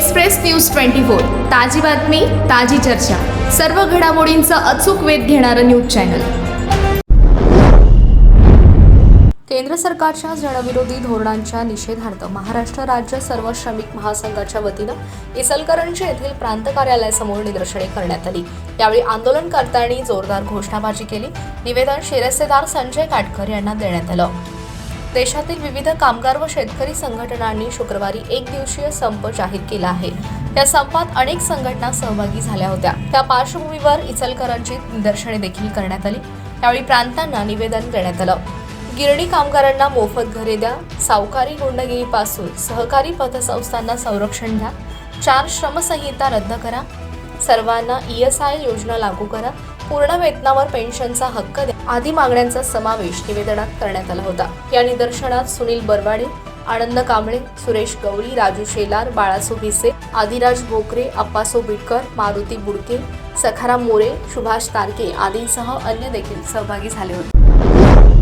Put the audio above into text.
Express news twenty four ताजी बातमी ताजी चर्चा. सर्व घडामोडींचा अचूक वेध घेणारं न्यूज चॅनल. केंद्र सरकारच्या जनविरोधी धोरणांच्या निषेधार्थ महाराष्ट्र राज्य सर्व श्रमिक महासंघाच्या वतीनं इचलकरंजी येथील प्रांत कार्यालयासमोर निदर्शने करण्यात आली. यावेळी आंदोलनकर्त्यांनी जोरदार घोषणाबाजी केली. निवेदन शिरस्तेदार संजय काटकर यांना देण्यात आलं. देशातील विविध कामगार व शेतकरी संघटनांनी शुक्रवारी एक दिवसीय संप जाहीर केला आहे. या संपात अनेक संघटना सहभागी झाल्या होत्या. त्या पार्श्वभूमीवर इचलकरंजीत निदर्शने देखील करण्यात आली. यावेळी प्रांतांना निवेदन देण्यात आलं. गिरणी कामगारांना मोफत घरे द्या. सावकारी गुंडगिरीपासून सहकारी पतसंस्थांना संरक्षण द्या. चार श्रमसंहिता रद्द करा. सर्वांना ई एस आय योजना लागू करा पूर्ण वेतनावर पेन्शनचा हक्क द्या. आदी मागण्यांचा समावेश निवेदनात करण्यात आला होता. या निदर्शनात सुनील बरवाडे आनंद कांबळे सुरेश गवळी राजू शेलार बाळासो भिसे आदिराज भोकरे अप्पासो बिडकर मारुती बुडके सखाराम मोरे सुभाष तारके आदींसह अन्य देखील सहभागी झाले होते.